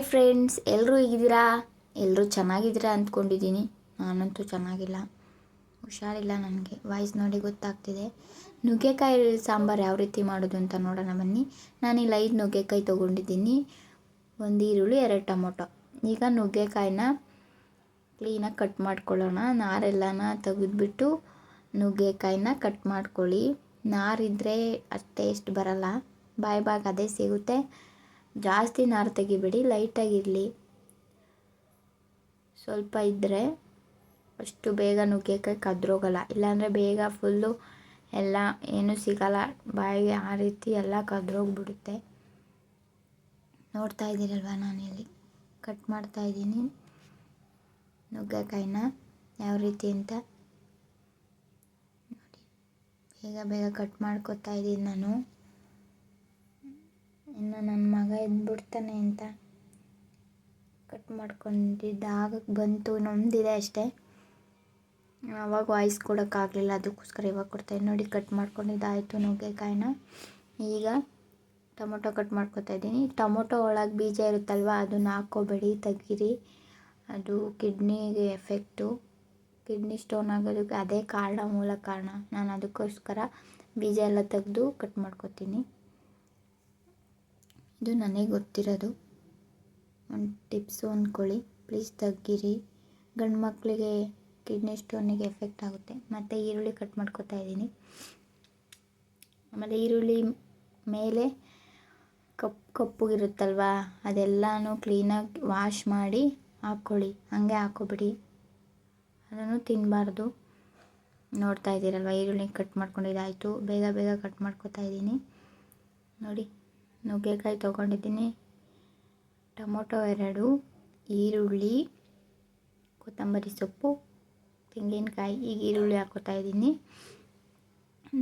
Friends ಎಲ್ಲರೂ ಹೇಗಿದ್ದೀರಾ? ಎಲ್ಲರೂ ಚೆನ್ನಾಗಿದ್ದೀರಾ ಅಂದ್ಕೊಂಡಿದ್ದೀನಿ. ನಾನಂತೂ ಚೆನ್ನಾಗಿಲ್ಲ. ಹುಷಾರಿಲ್ಲ ನನಗೆ. ವಾಯ್ಸ್ ನೋಡಿ ಗೊತ್ತಾಗ್ತಿದೆ. ನುಗ್ಗೆಕಾಯಿ ಸಾಂಬಾರು ಯಾವ ರೀತಿ ಮಾಡೋದು ಅಂತ ನೋಡೋಣ ಬನ್ನಿ. ನಾನಿಲ್ಲಿ ಐದು ನುಗ್ಗೆಕಾಯಿ ತೊಗೊಂಡಿದ್ದೀನಿ. ಒಂದು ಈರುಳ್ಳಿ, ಎರಡು ಟೊಮೊಟೊ. ಈಗ ನುಗ್ಗೆಕಾಯಿನ ಕ್ಲೀನಾಗಿ ಕಟ್ ಮಾಡ್ಕೊಳ್ಳೋಣ. ನಾರೆಲ್ಲನ ತೆಗೆದ್ಬಿಟ್ಟು ನುಗ್ಗೆಕಾಯಿನ ಕಟ್ ಮಾಡ್ಕೊಳ್ಳಿ. ನಾರಿದ್ದರೆ ಅಷ್ಟು ಟೇಸ್ಟ್ ಬರಲ್ಲ. ಬಾಯಿ ಬಾಗ್ ಅದೇ ಸಿಗುತ್ತೆ. ಜಾಸ್ತಿ ನಾರು ತೆಗಿಬೇಡಿ ಲೈಟಾಗಿರಲಿ ಸ್ವಲ್ಪ ಇದ್ದರೆ ಅಷ್ಟು ಬೇಗ ನುಗ್ಗೆಕಾಯಿ ಕದ್ರೋಗಲ್ಲ. ಇಲ್ಲಾಂದರೆ ಬೇಗ ಫುಲ್ಲು ಎಲ್ಲ ಏನೂ ಸಿಗಲ್ಲ. ಬಾಯಿಗೆ ಆ ರೀತಿ ಎಲ್ಲ ಕದ್ರೋಗ್ಬಿಡುತ್ತೆ. ನೋಡ್ತಾ ಇದ್ದೀರಲ್ವ ನಾನಿಲ್ಲಿ? ಕಟ್ ಮಾಡ್ತಾ ಇದ್ದೀನಿ. ನುಗ್ಗೆಕಾಯಿನ ಯಾವ ರೀತಿ ಅಂತ ನೋಡಿ. ಬೇಗ ಬೇಗ ಕಟ್ ಮಾಡ್ಕೊತಾ ಇದ್ದೀನಿ ನಾನು. ಇನ್ನು ನನ್ನ ಮಗ ಎದ್ಬಿಡ್ತಾನೆ ಅಂತ ಕಟ್ ಮಾಡ್ಕೊಂಡಿದ್ದ. ಆಗಕ್ಕೆ ಬಂತು ನೊಂದಿದೆ ಅಷ್ಟೇ. ಅವಾಗ ವಾಯ್ಸ್ ಕೊಡೋಕ್ಕಾಗಲಿಲ್ಲ ಅದಕ್ಕೋಸ್ಕರ ಇವಾಗ ಕೊಡ್ತಾಯಿದ್ದೆ ನೋಡಿ ಕಟ್ ಮಾಡ್ಕೊಂಡಿದ್ದಾಯಿತು ನುಗ್ಗೆಕಾಯಿನ? ಈಗ ಟೊಮೊಟೊ ಕಟ್ ಮಾಡ್ಕೊತಾ ಇದ್ದೀನಿ. ಟೊಮೊಟೊ ಒಳಗೆ ಬೀಜ ಇರುತ್ತಲ್ವ, ಅದನ್ನ ಹಾಕ್ಕೋಬೇಡಿ, ತೆಗೀರಿ. ಅದು ಕಿಡ್ನಿಗೆ ಎಫೆಕ್ಟು ಕಿಡ್ನಿ ಸ್ಟೋನ್ ಆಗೋದಕ್ಕೆ ಅದೇ ಕಾರಣ, ಮೂಲ ಕಾರಣ. ನಾನು ಅದಕ್ಕೋಸ್ಕರ ಬೀಜ ಎಲ್ಲ ತೆಗೆದು ಕಟ್ ಮಾಡ್ಕೊತೀನಿ. ಇದು ನನಗೆ ಗೊತ್ತಿರೋದು. ಒಂದು ಟಿಪ್ಸು ಅಂದ್ಕೊಳ್ಳಿ. ಪ್ಲೀಸ್ ತಗ್ಗಿರಿ. ಗಂಡು ಮಕ್ಕಳಿಗೆ ಕಿಡ್ನಿ ಸ್ಟೋನಿಗೆ ಎಫೆಕ್ಟ್ ಆಗುತ್ತೆ. ಮತ್ತು ಈರುಳ್ಳಿ ಕಟ್ ಮಾಡ್ಕೊತಾ ಇದ್ದೀನಿ. ಆಮೇಲೆ ಈರುಳ್ಳಿ ಮೇಲೆ ಕಪ್ಪು ಕಪ್ಪುಗಿರುತ್ತಲ್ವ ಅದೆಲ್ಲನೂ ಕ್ಲೀನಾಗಿ ವಾಶ್ ಮಾಡಿ ಹಾಕ್ಕೊಳ್ಳಿ. ಹಾಗೆ ಹಾಕೋಬಿಡಿ ಅದನ್ನು ತಿನ್ನಬಾರ್ದು ನೋಡ್ತಾ ಇದ್ದೀರಲ್ವ, ಈರುಳ್ಳಿ ಕಟ್ ಮಾಡ್ಕೊಂಡಿದ್ದಾಯಿತು ಬೇಗ ಬೇಗ ಕಟ್ ಮಾಡ್ಕೊತಾ ಇದ್ದೀನಿ. ನೋಡಿ. ನುಗ್ಗೆಕಾಯಿ ತೊಗೊಂಡಿದ್ದೀನಿ. ಟೊಮೊಟೊ ಎರಡು, ಈರುಳ್ಳಿ, ಕೊತ್ತಂಬರಿ ಸೊಪ್ಪು, ತೆಂಗಿನಕಾಯಿ, ಈಗ ಈರುಳ್ಳಿ ಹಾಕೋತಾ ಇದ್ದೀನಿ.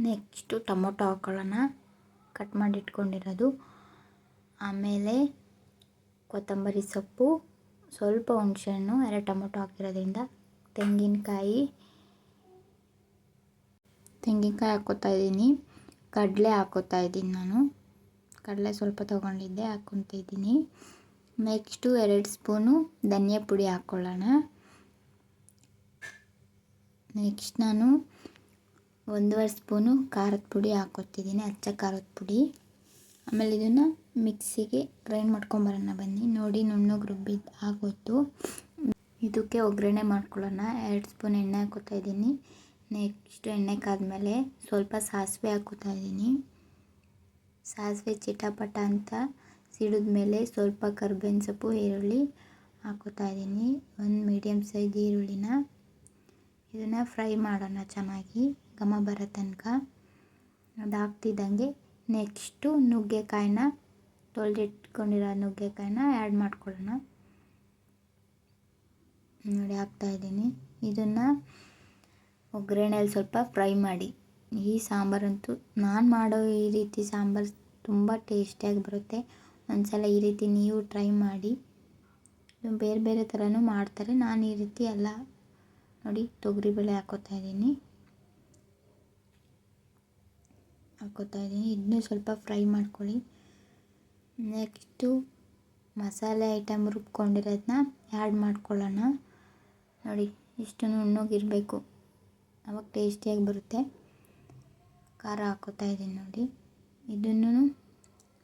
ನೆಕ್ಸ್ಟು ಟೊಮೊಟೊ ಹಾಕ್ಕೊಳ್ಳೋಣ ಕಟ್ ಮಾಡಿ ಇಟ್ಕೊಂಡಿರೋದು ಆಮೇಲೆ ಕೊತ್ತಂಬರಿ ಸೊಪ್ಪು, ಸ್ವಲ್ಪ ಹುಣಸೆಹಣ್ಣು, ಎರಡು ಟೊಮೊಟೊ ಹಾಕಿರೋದ್ರಿಂದ ತೆಂಗಿನಕಾಯಿ ತೆಂಗಿನಕಾಯಿ ಹಾಕೋತಾ ಇದ್ದೀನಿ. ಕಡಲೆ ಹಾಕೋತಾ ಇದ್ದೀನಿ ನಾನು. ಕಡಲೆ ಸ್ವಲ್ಪ ತೊಗೊಂಡಿದ್ದೆ ಹಾಕ್ಕೊತಿದ್ದೀನಿ ನೆಕ್ಸ್ಟು ಎರಡು ಸ್ಪೂನು ಧನಿಯಾ ಪುಡಿ ಹಾಕ್ಕೊಳ್ಳೋಣ. ನೆಕ್ಸ್ಟ್ ನಾನು ಒಂದೂವರೆ ಸ್ಪೂನು ಖಾರದ ಪುಡಿ ಹಾಕ್ಕೊತಿದ್ದೀನಿ, ಅಚ್ಚ ಖಾರದ ಪುಡಿ. ಆಮೇಲೆ ಇದನ್ನು ಮಿಕ್ಸಿಗೆ ಗ್ರೈಂಡ್ ಮಾಡ್ಕೊಂಬರೋಣ ಬನ್ನಿ, ನೋಡಿ ನುಣ್ಣಗೆ ರುಬ್ಬಿದ್ದು ಆಗೋಯ್ತು. ಇದಕ್ಕೆ ಒಗ್ಗರಣೆ ಮಾಡ್ಕೊಳ್ಳೋಣ, ಎರಡು ಸ್ಪೂನ್ ಎಣ್ಣೆ ಹಾಕೋತಾ ಇದ್ದೀನಿ. ನೆಕ್ಸ್ಟ್ ಎಣ್ಣೆ ಕಾದ್ಮೇಲೆ ಸ್ವಲ್ಪ ಸಾಸಿವೆ ಹಾಕೋತಾ ಸಾಸಿವೆ ಚಿಟಪಟ ಅಂತ ಸಿಡಿದ ಮೇಲೆ ಸ್ವಲ್ಪ ಕರ್ಬೇವಿನ ಸೊಪ್ಪು, ಈರುಳ್ಳಿ ಹಾಕೋತಾ ಇದ್ದೀನಿ. ಒಂದು ಮೀಡಿಯಮ್ ಸೈಜ್ ಈರುಳ್ಳಿನ. ಇದನ್ನು ಫ್ರೈ ಮಾಡೋಣ ಚೆನ್ನಾಗಿ. ಘಮ ಬರೋ ತನಕ. ಅದು ಹಾಕ್ತಿದ್ದಂಗೆ ನೆಕ್ಸ್ಟು ನುಗ್ಗೆಕಾಯಿನ, ತೊಳೆದಿಟ್ಕೊಂಡಿರೋ ನುಗ್ಗೆಕಾಯಿನ ಆ್ಯಡ್ ಮಾಡ್ಕೊಳ್ಳೋಣ. ನೋಡಿ ಹಾಕ್ತಾಯಿದ್ದೀನಿ ಇದನ್ನು ಒಗ್ಗರಣೆಯಲ್ಲಿ ಸ್ವಲ್ಪ ಫ್ರೈ ಮಾಡಿ. ಈ ಸಾಂಬಾರಂತೂ ನಾನು ಮಾಡೋ ಈ ರೀತಿ ಸಾಂಬಾರು ತುಂಬ ಟೇಸ್ಟಿಯಾಗಿ ಬರುತ್ತೆ. ಒಂದ್ಸಲ ಈ ರೀತಿ ನೀವು ಟ್ರೈ ಮಾಡಿ. ಬೇರೆ ಬೇರೆ ಥರನೂ ಮಾಡ್ತಾರೆ. ನಾನು ಈ ರೀತಿ ಎಲ್ಲ ನೋಡಿ ತೊಗರಿಬೇಳೆ ಹಾಕೋತಾ ಇದ್ದೀನಿ. ಹಾಕೋತಾ ಇದ್ದೀನಿ. ಇದನ್ನೂ ಸ್ವಲ್ಪ ಫ್ರೈ ಮಾಡ್ಕೊಳ್ಳಿ. ನೆಕ್ಸ್ಟು ಮಸಾಲೆ ಐಟಮ್ ರುಬ್ಕೊಂಡಿರೋದನ್ನ ಆ್ಯಡ್ ಮಾಡ್ಕೊಳ್ಳೋಣ. ನೋಡಿ ಇಷ್ಟು ನುಣ್ಣಗಿರಬೇಕು ಅವಾಗ ಟೇಸ್ಟಿಯಾಗಿ ಬರುತ್ತೆ. ಖಾರ ಹಾಕೋತಾ ಇದ್ದೀನಿ ನೋಡಿ. ಇದನ್ನು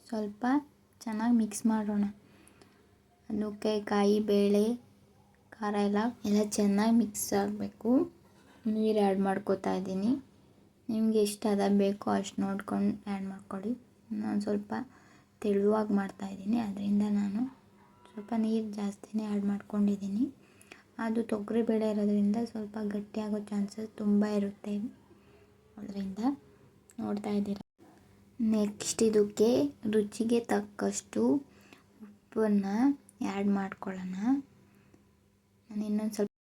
ಸ್ವಲ್ಪ ಚೆನ್ನಾಗಿ ಮಿಕ್ಸ್ ಮಾಡೋಣ. ನುಗ್ಗೆಕಾಯಿ, ಬೇಳೆ, ಖಾರ ಎಲ್ಲ ಎಲ್ಲ ಚೆನ್ನಾಗಿ ಮಿಕ್ಸ್ ಆಗಬೇಕು. ನೀರು ಆ್ಯಡ್ ಮಾಡ್ಕೋತಾ ಇದ್ದೀನಿ. ನಿಮಗೆ ಎಷ್ಟು ಅದ ಬೇಕೋ ಅಷ್ಟು ನೋಡ್ಕೊಂಡು ಆ್ಯಡ್ ಮಾಡ್ಕೊಳ್ಳಿ. ನಾನು ಸ್ವಲ್ಪ ತೆಳುವಾಗಿ ಮಾಡ್ತಾಯಿದ್ದೀನಿ ಅದರಿಂದ ನಾನು ಸ್ವಲ್ಪ ನೀರು ಜಾಸ್ತಿನೇ ಆ್ಯಡ್ ಮಾಡ್ಕೊಂಡಿದ್ದೀನಿ. ಅದು ತೊಗರಿ ಬೇಳೆ ಇರೋದ್ರಿಂದ ಸ್ವಲ್ಪ ಗಟ್ಟಿಯಾಗೋ ಚಾನ್ಸಸ್ ತುಂಬ ಇರುತ್ತೆ. ಅದರಿಂದ ನೋಡ್ತಾ ಇದ್ದೀರ? ನೆಕ್ಸ್ಟ್ ಇದಕ್ಕೆ ರುಚಿಗೆ ತಕ್ಕಷ್ಟು ಉಪ್ಪನ್ನು ಆ್ಯಡ್ ಮಾಡ್ಕೊಳ್ಳೋಣ. ನಾನು ಇನ್ನೊಂದು ಸ್ವಲ್ಪ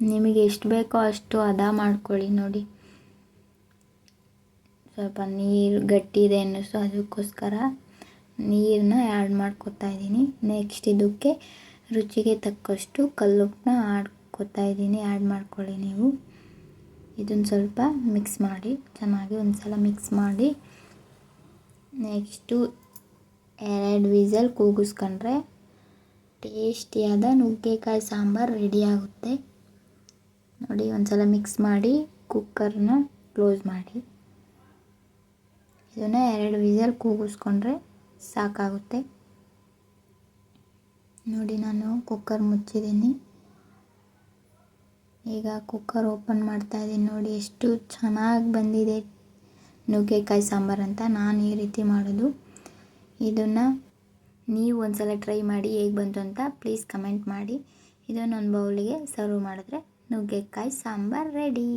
ನಿಮಗೆ ಎಷ್ಟು ಬೇಕೋ ಅಷ್ಟು ಅದ ಮಾಡ್ಕೊಳ್ಳಿ ನೋಡಿ. ಸ್ವಲ್ಪ ನೀರು ಗಟ್ಟಿ ಇದೆ ಅನ್ನಿಸ್ತು, ಅದಕ್ಕೋಸ್ಕರ ನೀರನ್ನ ಆ್ಯಡ್ ಮಾಡ್ಕೊತಾ ಇದ್ದೀನಿ. ನೆಕ್ಸ್ಟ್ ಇದಕ್ಕೆ ರುಚಿಗೆ ತಕ್ಕಷ್ಟು ಕಲ್ಲುಪ್ಪನ್ನ ಆಡ್ಕೊತಾ ಇದ್ದೀನಿ. ಆ್ಯಡ್ ಮಾಡ್ಕೊಳ್ಳಿ ನೀವು. ಇದನ್ನು ಸ್ವಲ್ಪ ಮಿಕ್ಸ್ ಮಾಡಿ, ಚೆನ್ನಾಗಿ ಒಂದು ಸಲ ಮಿಕ್ಸ್ ಮಾಡಿ ನೆಕ್ಸ್ಟು ಎರಡು ವಿಸಲ್ ಕೂಗಿಸ್ಕೊಂಡ್ರೆ ಟೇಸ್ಟಿಯಾದ ನುಗ್ಗೆಕಾಯಿ ಸಾಂಬಾರು ರೆಡಿ ಆಗುತ್ತೆ. ನೋಡಿ, ಒಂದ್ಸಲ ಮಿಕ್ಸ್ ಮಾಡಿ ಕುಕ್ಕರ್ನ ಕ್ಲೋಸ್ ಮಾಡಿ. ಇದನ್ನು ಎರಡು ವಿಸಲ್ ಕೂಗಿಸ್ಕೊಂಡ್ರೆ ಸಾಕಾಗುತ್ತೆ. ನೋಡಿ, ನಾನು ಕುಕ್ಕರ್ ಮುಚ್ಚಿದ್ದೀನಿ. ಈಗ ಕುಕ್ಕರ್ ಓಪನ್ ಮಾಡ್ತಾ ಇದ್ದೀನಿ ನೋಡಿ, ಎಷ್ಟು ಚೆನ್ನಾಗಿ ಬಂದಿದೆ ನುಗ್ಗೆಕಾಯಿ ಸಾಂಬಾರು ಅಂತ ನಾನು ಈ ರೀತಿ ಮಾಡೋದು. ಇದನ್ನು ನೀವು ಒಂದ್ಸಲ ಟ್ರೈ ಮಾಡಿ ಹೇಗೆ ಬಂತು ಅಂತ ಪ್ಲೀಸ್ ಕಮೆಂಟ್ ಮಾಡಿ. ಇದನ್ನೊಂದು ಬೌಲಿಗೆ ಸರ್ವ್ ಮಾಡಿದ್ರೆ ನುಗ್ಗೆಕಾಯಿ ಸಾಂಬಾರು ರೆಡಿ